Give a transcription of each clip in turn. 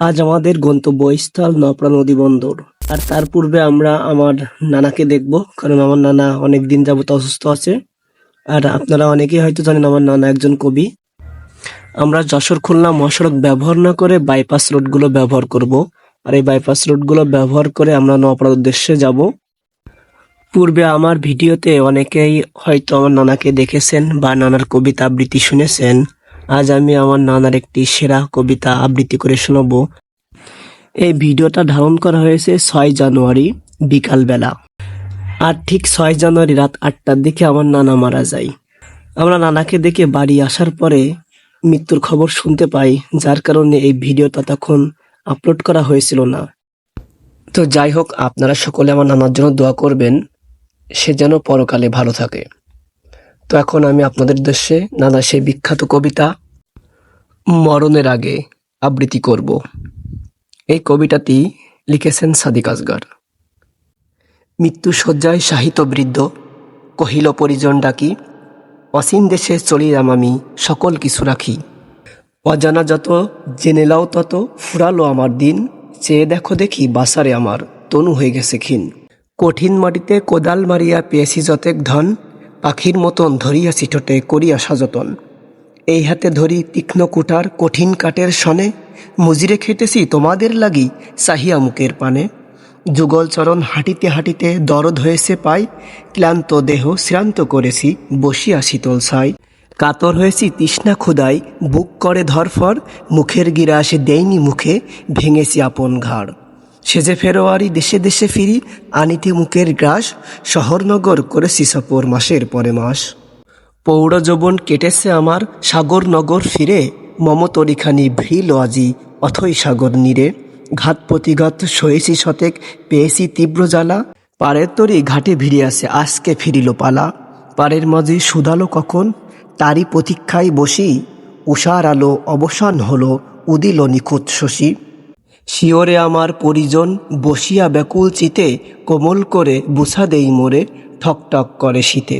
আজ আমাদের গন্তব্যস্থল নপড়া নদী বন্দর। আর তার পূর্বে আমরা আমার নানাকে দেখব, কারণ আমার নানা অনেক দিন যাবত অসুস্থ আছে। আর আপনারা অনেকেই হয়তো জানেন আমার নানা একজন কবি। আমরা যশোর খুলনা মহাসড়ক ব্যবহার না করে বাইপাস রোডগুলো ব্যবহার করব। আর এই বাইপাস রোডগুলো ব্যবহার করে আমরা নপড়ার উদ্দেশ্যে যাব। পূর্বে আমার ভিডিওতে অনেকেই হয়তো আমার নানাকে দেখেছেন বা নানার কবিতা আবৃত্তি শুনেছেন। আজ আমি আমার নানার একটি সেরা কবিতা আবৃত্তি করে শোনাবো। এই ভিডিওটা ধারণ করা হয়েছে ছয় জানুয়ারি বিকালবেলা। আর ঠিক ছয় জানুয়ারি রাত আটটার দিকে আমার নানা মারা যায়। আমরা নানাকে দেখে বাড়ি আসার পরে মৃত্যুর খবর শুনতে পাই, যার কারণে এই ভিডিওটা তখন আপলোড করা হয়েছিল না। তো যাই হোক, আপনারা সকলে আমার নানার জন্য দোয়া করবেন। সে যেন পরকালে ভালো থাকে। তো এখন আমি আপনাদের উদ্দেশ্যে নানা সেই বিখ্যাত কবিতা মরণের আগে আবৃত্তি করব। এই কবিতাটি লিখেছেন সাদিক আসগার। মৃত্যু শয্যায় সাহিত্য বৃদ্ধ, কহিল পরিজন ডাকি, অসীম দেশে চলিলাম আমি, সকল কিছু রাখি। অজানা যত, জেনে লাও তত, ফুরালো আমার দিন, চেয়ে দেখো দেখি বাসারে আমার, তনু হয়ে গেছে ক্ষীণ। কঠিন মাটিতে কোদাল মারিয়া পেয়েছি যতেক ধন পাখির মতন ধরিয়া ঠোঁটে করিয়া সযতন এই হাতে ধরি তীক্ষ্ণ কুটার কঠিন কাঠের সনে, মজিরে খেটেছি তোমাদের লাগি চাহিয়া মুখের পানে। যুগল চরণ হাঁটিতে হাঁটিতে দরদ হয়েছে পাই, ক্লান্ত দেহ শ্রান্ত করেছি বসিয়া শীতল ছাই। কাতর হয়েছি তৃষ্ণা ক্ষুদাই, বুক করে ধরফর, মুখের গিরাসে দেয়নি মুখে, ভেঙেছি আপন ঘাড়। সেজে ফেরোয়ারি দেশে দেশে ফিরি, আনিতে মুখের গ্রাস, শহরনগর করেছি সপর মাসের পরে মাস। পৌর যৌবন কেটেছে আমার সাগর নগর ফিরে, মমতরিখানি ভিল আজি অথই সাগর নীরে। ঘাত প্রতিঘাত সয়েছি শতেক, পেয়েছি তীব্র জ্বালা। পারের তরি ঘাটে ভিড়িয়াছে, আজকে ফিরিল পালা। পারের মাঝে সুদালো কখন, তারই প্রতীক্ষায় বসি। উষার আলো অবসান হলো, উদিল নিখুঁত শশী। শিওরে আমার পরিজন বসিয়া ব্যাকুল চিতে কোমল করে বুসা দেই মোরে ঠক ঠক করে শীতে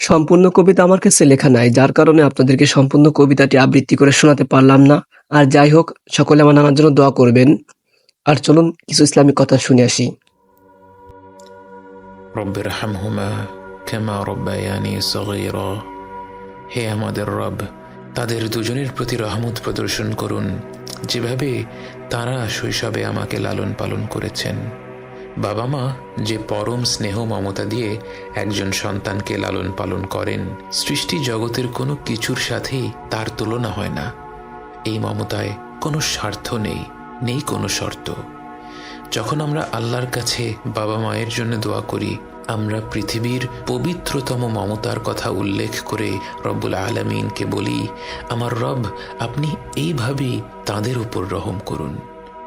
সম্পূর্ণ কবিতা আমার কাছে লেখা নাই যার কারণে আপনাদেরকে সম্পূর্ণ কবিতাটি আবৃত্তি করে শোনাতে পারলাম না আর যাই হোক সকলে আমার নানার জন্য দোয়া করবেন আর চলুন কিছু ইসলামিক কথা শুনে আসি رب ارحمهما كما ربياني صغيرا হে আমাদের রব তাদের দুজনের প্রতি রহমত প্রদর্শন করুন যেভাবে তারা শৈশবে আমাকে লালন পালন করেছেন। বাবা মা যে পরম স্নেহ মমতা দিয়ে একজন সন্তানকে লালন পালন করেন, সৃষ্টি জগতের কোনো কিছুর সাথেই তার তুলনা হয় না। এই মমতায় কোনো স্বার্থ নেই নেই কোনো শর্ত। যখন আমরা আল্লাহর কাছে বাবা মায়ের জন্য দোয়া করি আমরা পৃথিবীর পবিত্রতম মমতার কথা উল্লেখ করে রব্বুল আলমিনকে বলি, আমার রব, আপনি এইভাবেই তাদের উপর রহম করুন।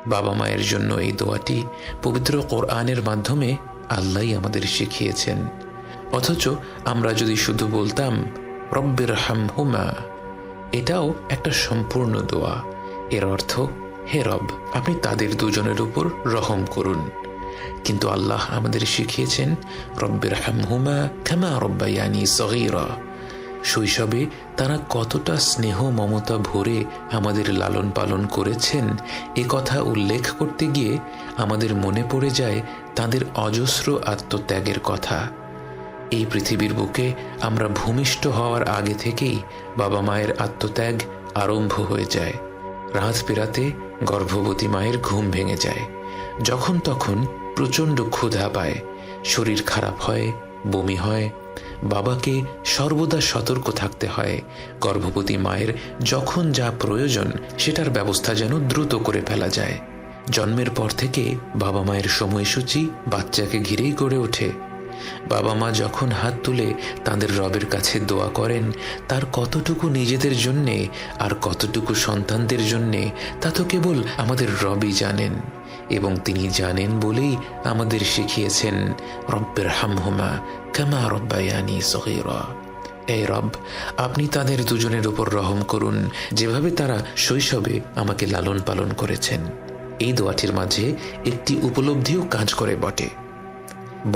বাবা মায়ের জন্য এই দোয়াটি পবিত্র কোরআনের মাধ্যমে আল্লাহই আমাদের শিখিয়েছেন। অথচ আমরা যদি শুধু বলতাম, রব্বের হাম হুমা এটাও একটা সম্পূর্ণ দোয়া। এর অর্থ, হে রব, আপনি তাদের দুজনের উপর রহম করুন। কিন্তু আল্লাহ আমাদের শিখিয়েছেন, রব্বের হামহুমা খামা রব্বায়ানি সগীরা। শৈশবে তারা কতটা স্নেহ, মমতা ভরে আমাদের লালন পালন করেছেন, এ কথা উল্লেখ করতে গিয়ে আমাদের মনে পড়ে যায় তাদের অজস্র আত্মত্যাগের কথা। এই পৃথিবীর বুকে আমরা ভূমিষ্ঠ হওয়ার আগে থেকেই বাবা মায়ের আত্মত্যাগ আরম্ভ হয়ে যায়। রাত পেরাতে গর্ভবতী মায়ের ঘুম ভেঙে যায়। যখন তখন প্রচণ্ড ক্ষুধা পায়। শরীর খারাপ হয়, বমি হয়। বাবাকে সর্বদা সতর্ক থাকতে হয়। গর্ভবতী মায়ের যখন যা প্রয়োজন, সেটার ব্যবস্থা যেন দ্রুত করে ফেলা যায়। জন্মের পর থেকে বাবা মায়ের সময়সূচি বাচ্চাকে ঘিরেই গড়ে ওঠে। বাবা মা যখন হাত তুলে তাদের রবের কাছে দোয়া করেন, তার কতটুকু নিজেদের জন্যে আর কতটুকু সন্তানদের জন্যে, তা তো কেবল আমাদের রবই জানেন এবং তিনি জানেন বলেই আমাদের শিখিয়েছেন, রব্বের হামহুমা কামা রব্বায়ানি সহিরা এই রব, আপনি তাদের দুজনের উপর রহম করুন, যেভাবে তারা শৈশবে আমাকে লালন পালন করেছেন। এই দোয়াটির মাঝে একটি উপলব্ধিও কাজ করে বটে।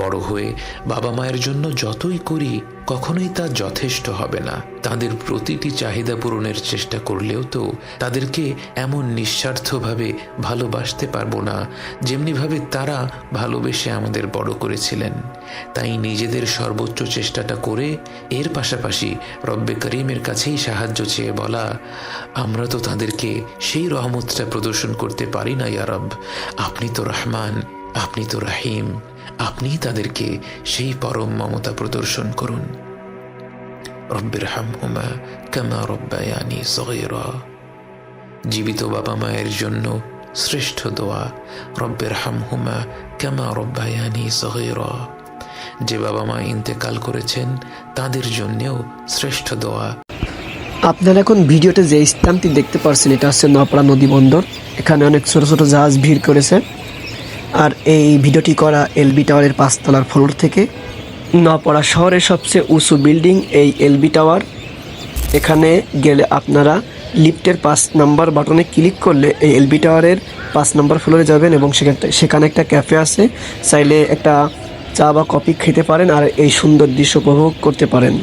বড় হয়ে বাবা মায়ের জন্য যতই করি, কখনোই তা যথেষ্ট হবে না। তাদের প্রতিটি চাহিদা পূরণের চেষ্টা করলেও তো তাদেরকে এমন নিঃস্বার্থভাবে ভালোবাসতে পারব না, যেমনিভাবে তারা ভালোবেসে আমাদের বড় করেছিলেন। তাই নিজেদের সর্বোচ্চ চেষ্টাটা করে, এর পাশাপাশি রব্বে করিমের কাছেই সাহায্য চেয়ে বলা, আমরা তো তাদেরকে সেই রহমতটা প্রদর্শন করতে পারি না ইয়ারব আপনি তো রহমান, আপনি তো রাহিম। আপনি তাদেরকে সেই পরম মমতা প্রদর্শন করুন। রব্বির হামহুমা কামা রব্বায়ানি সগীরা। জীবিত বাবা মায়ের জন্য শ্রেষ্ঠ দোয়া রব্বের হামহুমা কামা রব্বায়ানি সগীরা। যে বাবা মা ইন্তেকাল করেছেন, তাদের জন্যেও শ্রেষ্ঠ দোয়া। আপনারা এখন ভিডিওতে যে স্থানটি দেখতে পাচ্ছেন এটা হচ্ছে নপড়া নদী বন্দর। এখানে অনেক ছোট ছোট জাহাজ ভিড় করেছে। আর এই ভিডিওটি করা এলবি টাওয়ারের পাঁচতলার ফ্লোর থেকে নপড়া শহরের সবচেয়ে উঁচু বিল্ডিং এই এলবি টাওয়ার। এখানে গেলে আপনারা লিফটের পাঁচ নাম্বার বাটনে ক্লিক করলে এই এলবি টাওয়ারের পাঁচ নাম্বার ফ্লোরে যাবেন এবং সেখানে সেখানে একটা ক্যাফে আছে। চাইলে একটা চা বা কফি খেতে পারেন আর এই সুন্দর দৃশ্য উপভোগ করতে পারেন।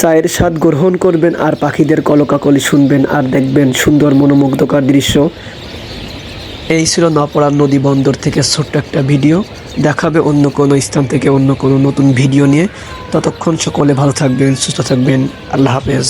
চায়ের স্বাদ গ্রহণ করবেন আর পাখিদের কলকাকলি শুনবেন আর দেখবেন সুন্দর মনোমুগ্ধকর দৃশ্য। এই ছিল নপড়ার নদী বন্দর থেকে ছোট্ট একটা ভিডিও। দেখাবে অন্য কোনো স্থান থেকে অন্য কোনো নতুন ভিডিও নিয়ে। ততক্ষণ সকলে ভালো থাকবেন, সুস্থ থাকবেন। আল্লাহ হাফেজ।